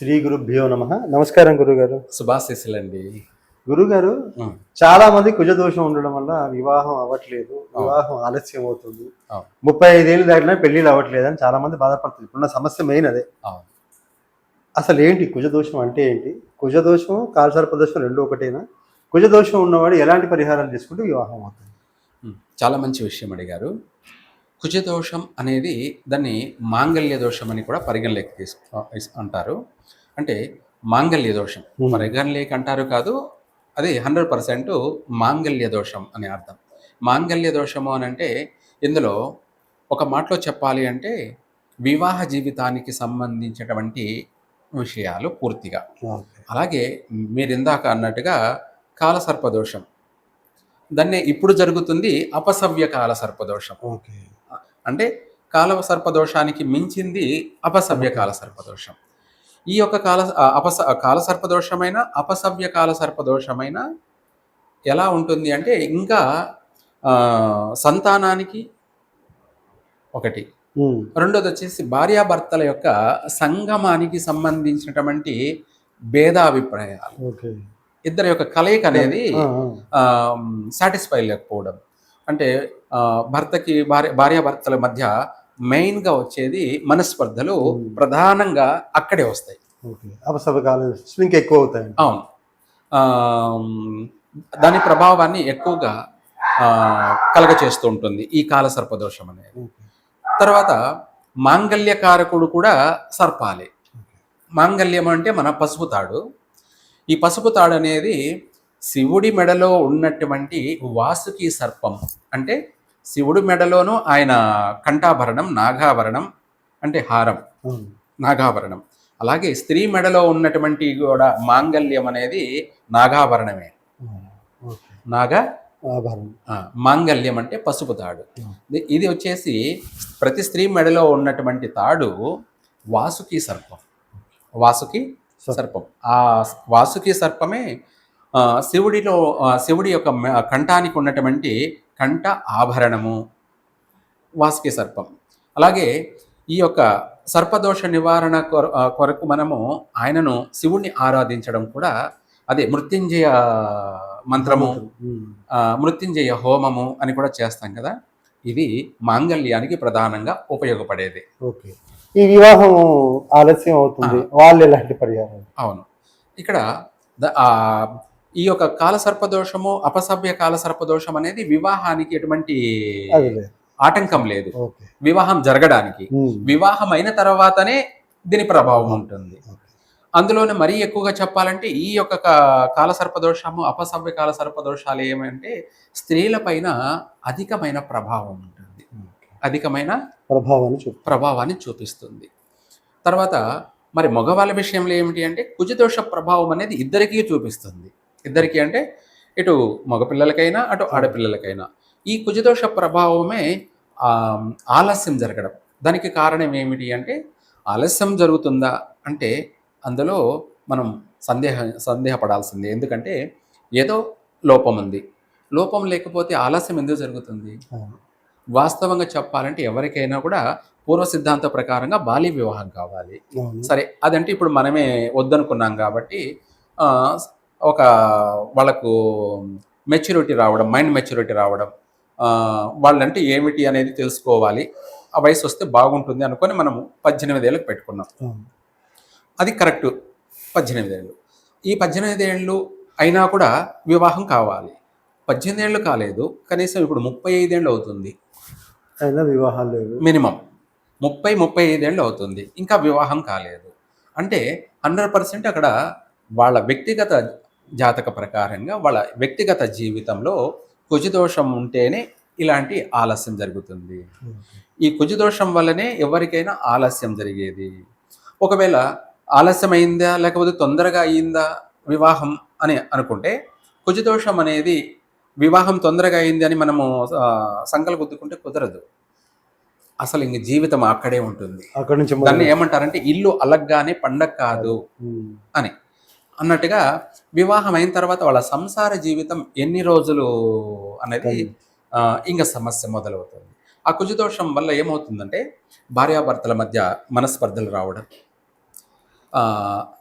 శ్రీ గురుభ్యో నమ. నమస్కారం గురుగారు. శుభాశీస్సులండి. గురుగారు. చాలా మంది కుజదోషం ఉండడం వల్ల వివాహం అవ్వట్లేదు వివాహం ఆలస్యం అవుతుంది. ముప్పై ఐదేళ్ళు దాటినా పెళ్ళిళ్ళు అవ్వట్లేదు అని చాలా మంది బాధపడుతుంది ఇప్పుడున్న సమస్య మెయిన్ అదే. అసలు ఏంటి కుజదోషం అంటే ఏంటి? కుజదోషం కాలసర్పదోషం రెండు ఒకటేనా? కుజదోషం ఉన్నవాడు ఎలాంటి పరిహారాలు చేసుకుంటే వివాహం అవుతుంది. చాలా మంచి విషయం అడిగారు. కుజదోషం అనేది దాన్ని మాంగళ్య దోషం అని కూడా పరిగణలోకి తీసుకు అంటారు. అంటే మాంగళ్య దోషం. పరిగణలోకి అంటారు కాదు అది హండ్రెడ్ పర్సెంట్ మాంగళ్య దోషం అని అర్థం. మాంగళ్య దోషము అని అంటే ఇందులో ఒక మాటలో చెప్పాలి అంటే వివాహ జీవితానికి సంబంధించినటువంటి విషయాలు పూర్తిగా. అలాగే మీరు ఇందాక అన్నట్టుగా కాలసర్పదోషం. దాన్నే ఇప్పుడు జరుగుతుంది అపసవ్య కాల సర్పదోషం. ఓకే. అంటే కాల సర్పదోషానికి మించింది అపసవ్య కాల సర్పదోషం. ఈ యొక్క కాల అపస కాల సర్పదోషమైన అపసవ్య కాల సర్పదోషమైన ఎలా ఉంటుంది అంటే ఇంకా సంతానానికి ఒకటి. రెండోది వచ్చేసి భార్యాభర్తల యొక్క సంగమానికి సంబంధించినటువంటి భేదాభిప్రాయాలు. ఓకే. ఇద్దరి యొక్క కలయిక అనేది. సాటిస్ఫై లేకపోవడం. అంటే భర్తకి భార్య భార్యాభర్తల మధ్య మెయిన్గా వచ్చేది మనస్పర్ధలు. ప్రధానంగా అక్కడే వస్తాయి. ఇంకా ఎక్కువ అవుతాయి అవును. దాని ప్రభావాన్ని ఎక్కువగా ఆ, కలగచేస్తూ ఉంటుంది ఈ కాల సర్పదోషం అనేది. తర్వాత మాంగళ్యకారకుడు కూడా సర్పాలే. మాంగళ్యం అంటే మన పసుపు తాడు. ఈ పసుపు తాడు అనేది శివుడి మెడలో ఉన్నటువంటి వాసుకి సర్పం. అంటే శివుడి మెడలోనూ ఆయన కంఠాభరణం నాగాభరణం అంటే హారం. నాగాభరణం. అలాగే స్త్రీ మెడలో ఉన్నటువంటి కూడా మాంగళ్యం అనేది నాగాభరణమే. నాగా మాంగళ్యం అంటే పసుపు తాడు. ఇది వచ్చేసి ప్రతి స్త్రీ మెడలో ఉన్నటువంటి తాడు వాసుకి సర్పం. వాసుకి సర్పం. ఆ వాసుకి సర్పమే శివుడిలో శివుడి యొక్క కంఠానికి ఉన్నటువంటి కంఠ ఆభరణము. వాసుకి సర్పం. అలాగే ఈ యొక్క సర్పదోష నివారణ కొరకు మనము ఆయనను శివుణ్ణి ఆరాధించడం కూడా అదే మృత్యుంజయ మంత్రము మృత్యుంజయ హోమము అని కూడా చేస్తాం కదా. ఇది మాంగళ్యానికి ప్రధానంగా ఉపయోగపడేది. ఓకే. ఈ వివాహం ఆలస్యం అవుతుంది. వాళ్ళు ఎలాంటి పరిహారం? అవును. ఇక్కడ ఈ యొక్క కాలసర్పదోషము అపసభ్య కాలసర్పదోషం అనేది వివాహానికి ఎటువంటి ఆటంకం లేదు. వివాహం జరగడానికి. వివాహం అయిన తర్వాతనే దీని ప్రభావం ఉంటుంది. అందులోనే మరీ ఎక్కువగా చెప్పాలంటే ఈ యొక్క కా- కాలసర్పదోషము అపసవ్య కాలసర్పదోషాలు ఏమంటే స్త్రీలపైన అధికమైన ప్రభావం ఉంటుంది. అధికమైన ప్రభావాన్ని చూపు ప్రభావాన్ని చూపిస్తుంది. తర్వాత మరి మగవాళ్ళ విషయంలో ఏమిటి అంటే కుజదోష ప్రభావం అనేది ఇద్దరికీ చూపిస్తుంది. ఇద్దరికీ అంటే ఇటు మగపిల్లలకైనా అటు ఆడపిల్లలకైనా. ఈ కుజదోష ప్రభావమే ఆలస్యం జరగడం. దానికి కారణం ఏమిటి అంటే ఆలస్యం జరుగుతుందా అంటే అందులో మనం సందేహ సందేహపడాల్సిందే. ఎందుకంటే ఏదో లోపం ఉంది. లోపం లేకపోతే ఆలస్యం ఎందుకు జరుగుతుంది. వాస్తవంగా చెప్పాలంటే ఎవరికైనా కూడా పూర్వ సిద్ధాంత ప్రకారంగా బాల్య వివాహం కావాలి. సరే అదంటే ఇప్పుడు మనమే వద్దనుకున్నాం కాబట్టి ఒక వాళ్ళకు మెచ్యూరిటీ రావడం మైండ్ మెచ్యూరిటీ రావడం వాళ్ళంటే ఏమిటి అనేది తెలుసుకోవాలి. ఆ వయసు వస్తే బాగుంటుంది అనుకొని మనము పద్దెనిమిది ఏళ్ళకి పెట్టుకున్నాం. అది కరెక్ట్ పద్దెనిమిది ఏళ్ళు. ఈ పద్దెనిమిది ఏళ్ళు అయినా కూడా వివాహం కావాలి. పద్దెనిమిది ఏళ్ళు కాలేదు. కనీసం ఇప్పుడు ముప్పై ఐదేళ్ళు అవుతుంది. అయినా వివాహాలు లేవు. మినిమం. ముప్పై ముప్పై ఐదేళ్ళు అవుతుంది. ఇంకా వివాహం కాలేదు. అంటే హండ్రెడ్ పర్సెంట్ అక్కడ వాళ్ళ వ్యక్తిగత జాతక ప్రకారంగా వాళ్ళ వ్యక్తిగత జీవితంలో కుజదోషం ఉంటేనే ఇలాంటి ఆలస్యం జరుగుతుంది. ఈ కుజదోషం వల్లనే ఎవరికైనా ఆలస్యం జరిగేది. ఒకవేళ ఆలస్యం అయిందా లేకపోతే తొందరగా అయిందా వివాహం అని అనుకుంటే కుజదోషం అనేది వివాహం తొందరగా అయింది అని మనము సంకల్ప గుద్దుకుంటే కుదరదు. అసలు ఇంక జీవితం అక్కడే ఉంటుంది. అక్కడి నుంచి దాన్ని ఏమంటారంటే ఇల్లు అలగ్గానే పండగ కాదు. అని. అన్నట్టుగా వివాహం అయిన తర్వాత వాళ్ళ సంసార జీవితం ఎన్ని రోజులు అనేది ఇంకా సమస్య మొదలవుతుంది. ఆ కుజదోషం వల్ల ఏమవుతుందంటే భార్యాభర్తల మధ్య మనస్పర్ధలు రావడం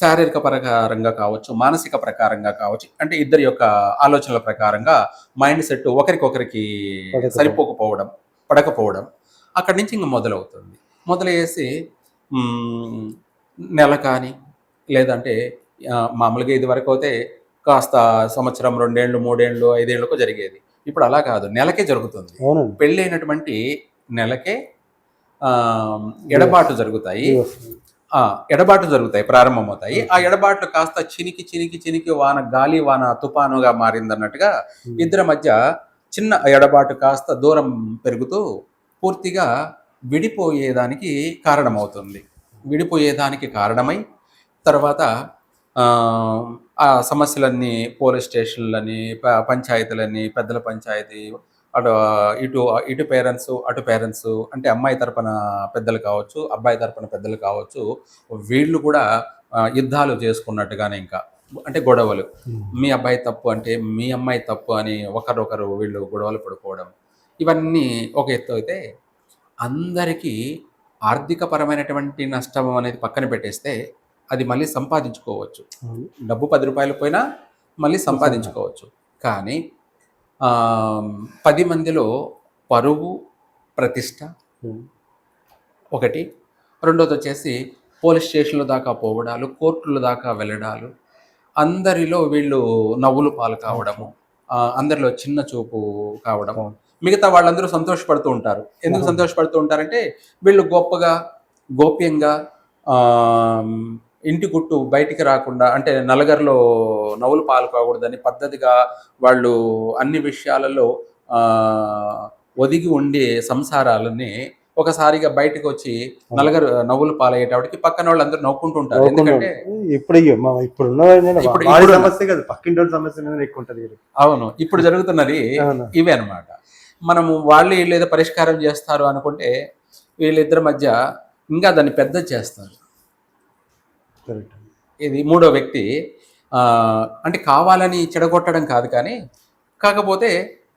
శారీరక ప్రకారంగా కావచ్చు మానసిక ప్రకారంగా కావచ్చు అంటే ఇద్దరి యొక్క ఆలోచనల ప్రకారంగా మైండ్ సెట్ ఒకరికొకరికి. సరిపోకపోవడం పడకపోవడం అక్కడి నుంచి ఇంక మొదలవుతుంది. మొదలయ్యేసి నెల కానీ లేదంటే మామూలుగా ఇది వరకు అయితే కాస్త సంవత్సరం రెండేళ్ళు మూడేళ్ళు ఐదేళ్ళకు జరిగేది. ఇప్పుడు అలా కాదు నెలకే జరుగుతుంది. పెళ్ళైనటువంటి నెలకే ఎడబాటు జరుగుతాయి. Divorce. ఆ ఎడబాటు జరుగుతాయి ప్రారంభమవుతాయి ఆ ఎడబాట్లు కాస్త చినికి చినికి చినికి వాన గాలి వాన తుఫానుగా మారిందన్నట్టుగా. ఇద్దరి మధ్య చిన్న ఎడబాటు కాస్త దూరం పెరుగుతూ పూర్తిగా విడిపోయేదానికి కారణమవుతుంది విడిపోయేదానికి కారణమై తర్వాత ఆ, ఆ సమస్యలన్నీ పోలీస్ స్టేషన్లని ప- పంచాయతీలని పెద్దల పంచాయతీ అటు ఇటు ఇటు పేరెంట్స్ అటు పేరెంట్స్ అంటే అమ్మాయి తరపున పెద్దలు కావచ్చు అబ్బాయి తరపున పెద్దలు కావచ్చు వీళ్ళు కూడా యుద్ధాలు చేసుకున్నట్టుగానే ఇంకా అంటే గొడవలు. ఉమ్. మీ అబ్బాయి తప్పు అంటే మీ అమ్మాయి తప్పు అని ఒకరొకరు వీళ్ళు గొడవలు పడుకోవడం. ఇవన్నీ ఒక ఎత్తు అయితే అందరికీ ఆర్థికపరమైనటువంటి నష్టం అనేది పక్కన పెట్టేస్తే అది మళ్ళీ సంపాదించుకోవచ్చు. డబ్బు పది రూపాయలు పోయినా మళ్ళీ సంపాదించుకోవచ్చు. కానీ పది మందిలో పరువు ప్రతిష్ట ఉమ్. ఒకటి. రెండోది వచ్చేసి పోలీస్ స్టేషన్ల దాకా పోవడాలు కోర్టుల దాకా వెళ్ళడాలు. అందరిలో వీళ్ళు నవ్వులు పాలు కావడము అందరిలో చిన్న చూపు కావడము మిగతా వాళ్ళందరూ సంతోషపడుతూ ఉంటారు. ఎందుకు అవును. సంతోషపడుతూ ఉంటారంటే వీళ్ళు గొప్పగా గోప్యంగా ఇంటి గుట్టు బయటికి రాకుండా అంటే నలుగురిలో నవ్వులు పాలు కాకూడదని పద్ధతిగా వాళ్ళు అన్ని విషయాలలో ఆ, ఒదిగి ఉండే సంసారాలని ఒకసారిగా బయటకు వచ్చి నలుగురు నవ్వులు పాలయ్యేటప్పటికి పక్కన వాళ్ళందరూ నవ్వుకుంటూ ఉంటారు. ఎందుకంటే ఇప్పుడు సమస్య కాదు పక్కింటి సమస్య ఎక్కువ ఉంటుంది. అవును ఇప్పుడు జరుగుతున్నది. ఇవే అన్నమాట. మనము వాళ్ళు వీళ్ళు ఏదో పరిష్కారం చేస్తారు అనుకుంటే వీళ్ళిద్దరి మధ్య ఇంకా దాన్ని పెద్ద చేస్తారు. ఇది మూడో వ్యక్తి. అంటే కావాలని చెడగొట్టడం కాదు కానీ కాకపోతే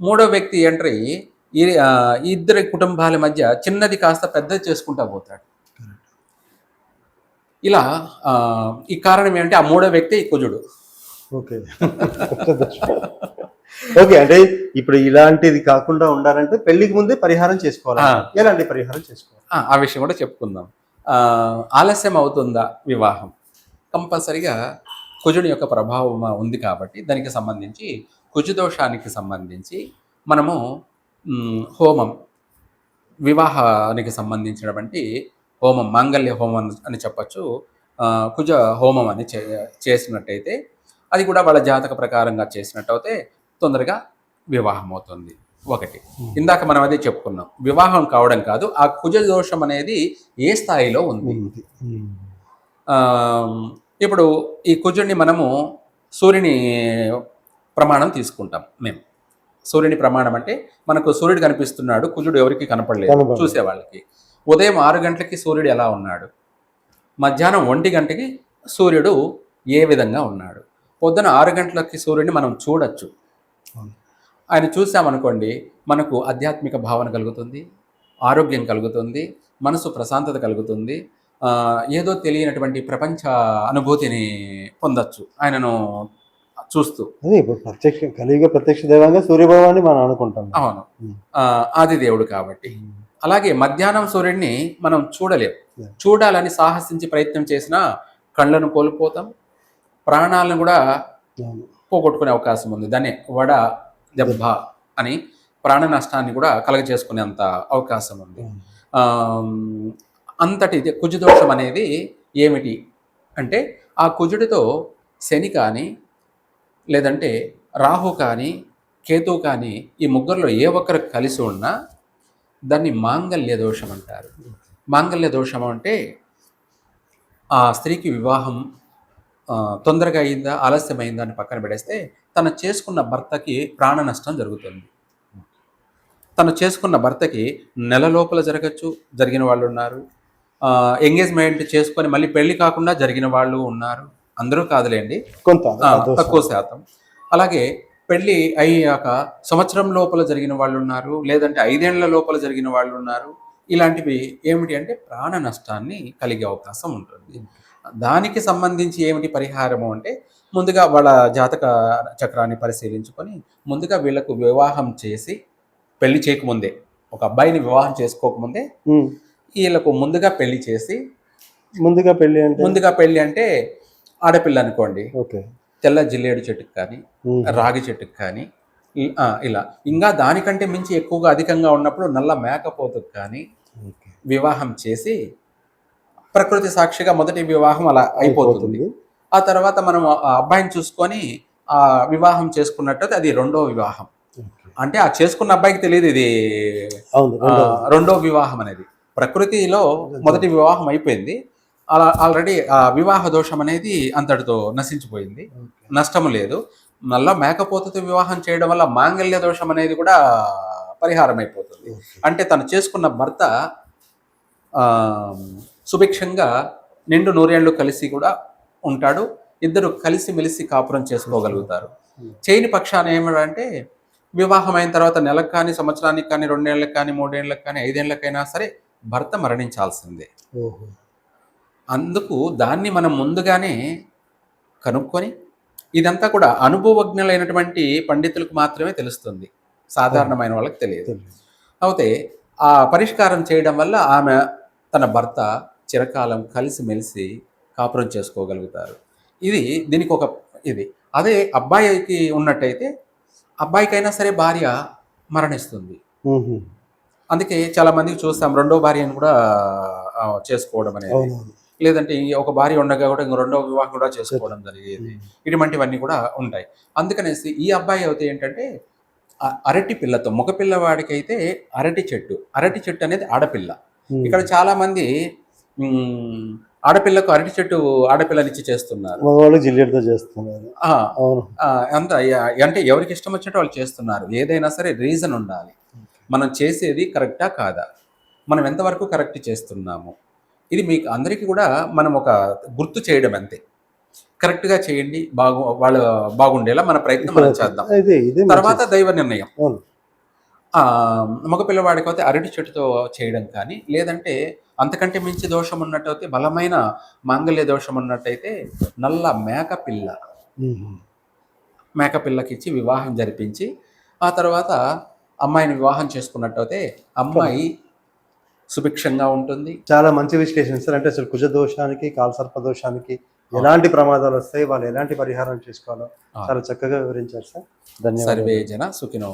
మూడో వ్యక్తి ఎంట్రీ ఈ ఇద్దరి కుటుంబాల మధ్య చిన్నది కాస్త పెద్దది చేసుకుంటా పోతాడు. ఇలా ఈ కారణం ఏంటంటే ఆ మూడో వ్యక్తి కుజుడు. ఓకే. ఓకే అంటే ఇప్పుడు ఇలాంటిది కాకుండా ఉండాలంటే పెళ్ళికి ముందే పరిహారం చేసుకోవాలి. ఎలాంటి పరిహారం చేసుకోవాలి? ఆ, విషయం కూడా చెప్పుకుందాం. ఆలస్యం అవుతుందా వివాహం? కంపల్సరిగా కుజుడి యొక్క ప్రభావం ఉంది కాబట్టి దానికి సంబంధించి కుజుదోషానికి సంబంధించి మనము హోమం వివాహానికి సంబంధించినటువంటి హోమం మాంగళ్య హోమం అని చెప్పచ్చు. కుజ హోమం అని చే చేసినట్టయితే అది కూడా వాళ్ళ జాతక ప్రకారంగా చేసినట్టయితే తొందరగా వివాహం అవుతుంది. ఒకటి. ఇందాక మనం అదే చెప్పుకున్నాం. వివాహం కావడం కాదు ఆ కుజ దోషం అనేది ఏ స్థాయిలో ఉంది? ఇప్పుడు ఈ కుజుడిని మనము సూర్యుని ప్రమాణం తీసుకుంటాం మేము సూర్యుని ప్రమాణం అంటే మనకు సూర్యుడు కనిపిస్తున్నాడు కుజుడు ఎవరికి కనపడలేదు. చూసే వాళ్ళకి. ఉదయం ఆరు గంటలకి సూర్యుడు ఎలా ఉన్నాడు? మధ్యాహ్నం ఒంటి గంటకి సూర్యుడు ఏ విధంగా ఉన్నాడు? పొద్దున ఆరు గంటలకి సూర్యుడిని మనం చూడొచ్చు. ఆయన చూసామనుకోండి మనకు ఆధ్యాత్మిక భావన కలుగుతుంది ఆరోగ్యం కలుగుతుంది మనసు ప్రశాంతత కలుగుతుంది ఏదో తెలియనటువంటి ప్రపంచ అనుభూతిని పొందొచ్చు ఆయనను చూస్తూ. అదే ఇప్పుడు ప్రత్యక్ష కలియుగ ప్రత్యక్ష దైవంగా సూర్యభగవాన్ని మనం అనుకుంటాం. అవును. ఆది దేవుడు కాబట్టి. అలాగే మధ్యాహ్నం సూర్యుడిని మనం చూడలేం. చూడాలని సాహసించి ప్రయత్నం చేసినా కళ్ళను కోల్పోతాం ప్రాణాలను కూడా. పోగొట్టుకునే అవకాశం ఉంది. దాన్ని వడ దెబ్బ అని ప్రాణ నష్టాన్ని కూడా కలగజేసుకునేంత అవకాశం ఉంది. అంతటి కుజుదోషం అనేది ఏమిటి అంటే ఆ కుజుడితో శని కానీ లేదంటే రాహు కానీ కేతు కానీ ఈ ముగ్గురులో ఏ ఒక్కరు కలిసి ఉన్నా దాన్ని మాంగల్య దోషం అంటారు. మాంగల్య దోషం అంటే ఆ స్త్రీకి వివాహం తొందరగా అయిందా ఆలస్యమైందా అని పక్కన పెడేస్తే తను చేసుకున్న భర్తకి ప్రాణ నష్టం జరుగుతుంది. తను చేసుకున్న భర్తకి నెల లోపల జరగచ్చు జరిగిన వాళ్ళు ఉన్నారు. ఎంగేజ్మెంట్ చేసుకొని మళ్ళీ పెళ్ళి కాకుండా జరిగిన వాళ్ళు ఉన్నారు. అందరూ కాదులేండి. కొంత. తక్కువ శాతం. అలాగే పెళ్ళి అయ్యాక సంవత్సరం లోపల జరిగిన వాళ్ళు ఉన్నారు లేదంటే ఐదేళ్ళ లోపల జరిగిన వాళ్ళు ఉన్నారు. ఇలాంటివి ఏమిటి అంటే ప్రాణ నష్టాన్ని కలిగే అవకాశం ఉంటుంది. దానికి సంబంధించి ఏమిటి పరిహారము అంటే ముందుగా వాళ్ళ జాతక చక్రాన్ని పరిశీలించుకొని ముందుగా వీళ్ళకు వివాహం చేసి పెళ్ళి చేయకముందే ఒక అబ్బాయిని వివాహం చేసుకోకముందే. వీళ్ళకు ముందుగా పెళ్ళి చేసి ముందుగా పెళ్ళి అంటే ముందుగా పెళ్ళి అంటే ఆడపిల్ల అనుకోండి ఓకే తెల్ల జిల్లేడు చెట్టుకు కానీ. రాగి చెట్టుకు కానీ ఇలా ఇంకా దానికంటే మించి ఎక్కువగా అధికంగా ఉన్నప్పుడు నల్ల మేకపోతుకు కానీ ఓకే. వివాహం చేసి ప్రకృతి సాక్షిగా మొదటి వివాహం అలా అయిపోతుంది. ఆ తర్వాత మనం ఆ అబ్బాయిని చూసుకొని ఆ వివాహం చేసుకున్నట్టు అది రెండో వివాహం. అంటే ఆ చేసుకున్న అబ్బాయికి తెలియదు ఇది. రెండో. వివాహం అనేది. ప్రకృతిలో మొదటి వివాహం అయిపోయింది. అలా ఆల్రెడీ ఆ వివాహ దోషం అనేది అంతటితో నశించిపోయింది. నష్టం లేదు. మళ్ళా మేకపోతుతో వివాహం చేయడం వల్ల మాంగళ్య దోషం అనేది కూడా పరిహారం అయిపోతుంది. అంటే తను చేసుకున్న భర్త ఆ, సుభిక్షంగా నిండు నూరేళ్ళు కలిసి కూడా ఉంటాడు. ఇద్దరు కలిసి మెలిసి కాపురం చేసుకోగలుగుతారు. చేయని పక్షాన ఏమంటే వివాహం అయిన తర్వాత నెలకు కానీ సంవత్సరానికి కానీ రెండేళ్ళకు కానీ మూడేళ్ళకు కానీ ఐదేళ్ళకైనా సరే భర్త మరణించాల్సిందే. ఓహో. అందుకు దాన్ని మనం ముందుగానే కనుక్కొని ఇదంతా కూడా అనుభవజ్ఞులైనటువంటి పండితులకు మాత్రమే తెలుస్తుంది. సాధారణమైన వాళ్ళకి తెలియదు. అయితే ఆ పరిష్కారం చేయడం వల్ల ఆమె తన భర్త చిరకాలం కలిసి మెలిసి కాపురం చేసుకోగలుగుతారు. ఇది దీనికి ఒక ఇది. అదే అబ్బాయికి ఉన్నట్టయితే అబ్బాయికైనా సరే భార్య మరణిస్తుంది. అందుకే చాలా మందికి చూస్తాం రెండో భార్యను కూడా చేసుకోవడం అనేది. లేదంటే ఒక భార్య ఉండగా కూడా ఇంకో రెండో వివాహం కూడా చేసుకోవడం జరిగేది. ఇటువంటివన్నీ కూడా ఉంటాయి. అందుకనేసి ఈ అబ్బాయి అయితే ఏంటంటే అరటి పిల్లతో మగ పిల్లవాడికి అయితే అరటి చెట్టు. అరటి చెట్టు అనేది ఆడపిల్ల. ఇక్కడ చాలా మంది ఆడపిల్లకు అరటి చెట్టు ఆడపిల్లనిచ్చి చేస్తున్నారు. జిల్లెడ్తో చేస్తున్నారు. అవును. అంత అంటే ఎవరికి ఇష్టం వచ్చినట్టు వాళ్ళు చేస్తున్నారు. ఏదైనా సరే రీజన్ ఉండాలి. మనం చేసేది కరెక్టా కాదా? మనం ఎంతవరకు కరెక్ట్ చేస్తున్నాము? ఇది మీకు అందరికీ కూడా మనం ఒక గుర్తు చేయడం అంతే. కరెక్ట్గా చేయండి బాగు వాళ్ళు బాగుండేలా మన ప్రయత్నం మనం చేద్దాం. తర్వాత దైవ నిర్ణయం. మగ పిల్లవాడికి అయితే అరటి చెట్టుతో చేయడం కానీ లేదంటే అంతకంటే మించి దోషం ఉన్నట్టయితే బలమైన మాంగళ్య దోషం ఉన్నట్టయితే నల్ల మేక పిల్ల. ఉహు. మేక పిల్లకి ఇచ్చి వివాహం జరిపించి ఆ తర్వాత అమ్మాయిని వివాహం చేసుకున్నట్టయితే అమ్మాయి సుభిక్షంగా ఉంటుంది. చాలా మంచి విశ్లేషణ సార్. అంటే అసలు కుజ దోషానికి కాల్సర్ప దోషానికి ఎలాంటి ప్రమాదాలు వస్తాయి వాళ్ళు ఎలాంటి పరిహారం చేసుకోవాలో. చాలా చక్కగా వివరించారు సార్. ధన్యవాదాలు. సర్వే జన సుఖినో